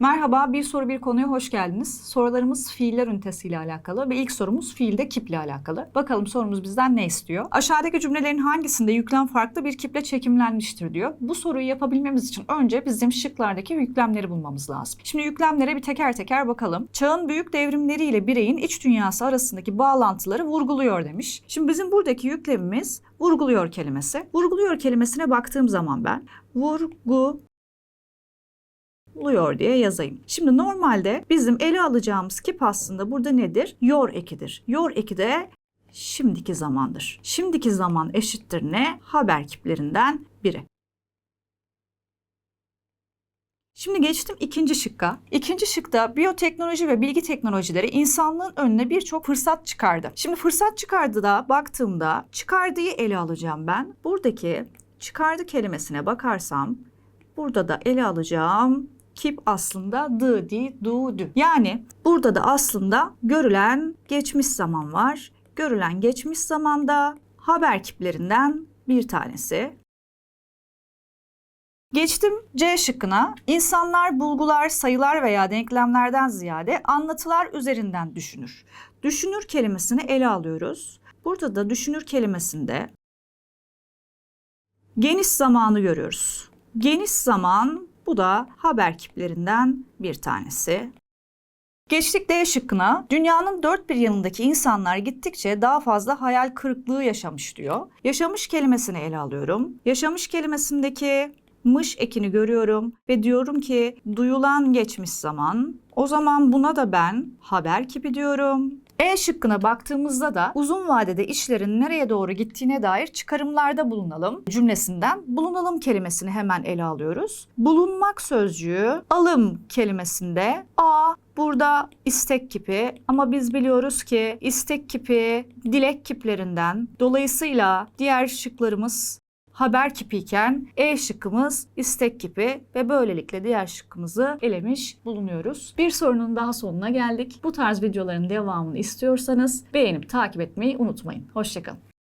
Merhaba, bir soru bir konuya hoş geldiniz. Sorularımız fiiller ünitesiyle alakalı ve ilk sorumuz fiilde kiple alakalı. Bakalım sorumuz bizden ne istiyor? Aşağıdaki cümlelerin hangisinde yüklem farklı bir kiple çekimlenmiştir diyor. Bu soruyu yapabilmemiz için önce bizim şıklardaki yüklemleri bulmamız lazım. Şimdi yüklemlere bir teker teker bakalım. Çağın büyük devrimleriyle bireyin iç dünyası arasındaki bağlantıları vurguluyor demiş. Şimdi bizim buradaki yüklemimiz vurguluyor kelimesi. Vurguluyor kelimesine baktığım zaman ben vurgu oluyor diye yazayım. Şimdi normalde bizim ele alacağımız kip aslında burada nedir? Yor ekidir. Yor eki de şimdiki zamandır. Şimdiki zaman eşittir ne? Haber kiplerinden biri. Şimdi geçtim ikinci şıkka. İkinci şıkta biyoteknoloji ve bilgi teknolojileri insanlığın önüne birçok fırsat çıkardı. Şimdi fırsat çıkardı da baktığımda çıkardığı ele alacağım ben. Buradaki çıkardı kelimesine bakarsam burada da ele alacağım kip aslında dı, di, du, dü. Yani burada da aslında görülen geçmiş zaman var. Görülen geçmiş zamanda haber kiplerinden bir tanesi. Geçtim C şıkkına. İnsanlar bulgular, sayılar veya denklemlerden ziyade anlatılar üzerinden düşünür. Düşünür kelimesini ele alıyoruz. Burada da düşünür kelimesinde geniş zamanı görüyoruz. Geniş zaman bu da haber kiplerinden bir tanesi. Geçtik D şıkkına. Dünyanın dört bir yanındaki insanlar gittikçe daha fazla hayal kırıklığı yaşamış diyor. Yaşamış kelimesini ele alıyorum. Yaşamış kelimesindeki mış ekini görüyorum ve diyorum ki duyulan geçmiş zaman. O zaman buna da ben haber kipi diyorum. E şıkkına baktığımızda da uzun vadede işlerin nereye doğru gittiğine dair çıkarımlarda bulunalım cümlesinden bulunalım kelimesini hemen ele alıyoruz. Bulunmak sözcüğü alım kelimesinde A burada istek kipi ama biz biliyoruz ki istek kipi dilek kiplerinden dolayısıyla diğer şıklarımız haber kipi iken E şıkkımız istek kipi ve böylelikle diğer şıkkımızı elemiş bulunuyoruz. Bir sorunun daha sonuna geldik. Bu tarz videoların devamını istiyorsanız beğenip takip etmeyi unutmayın. Hoşçakalın.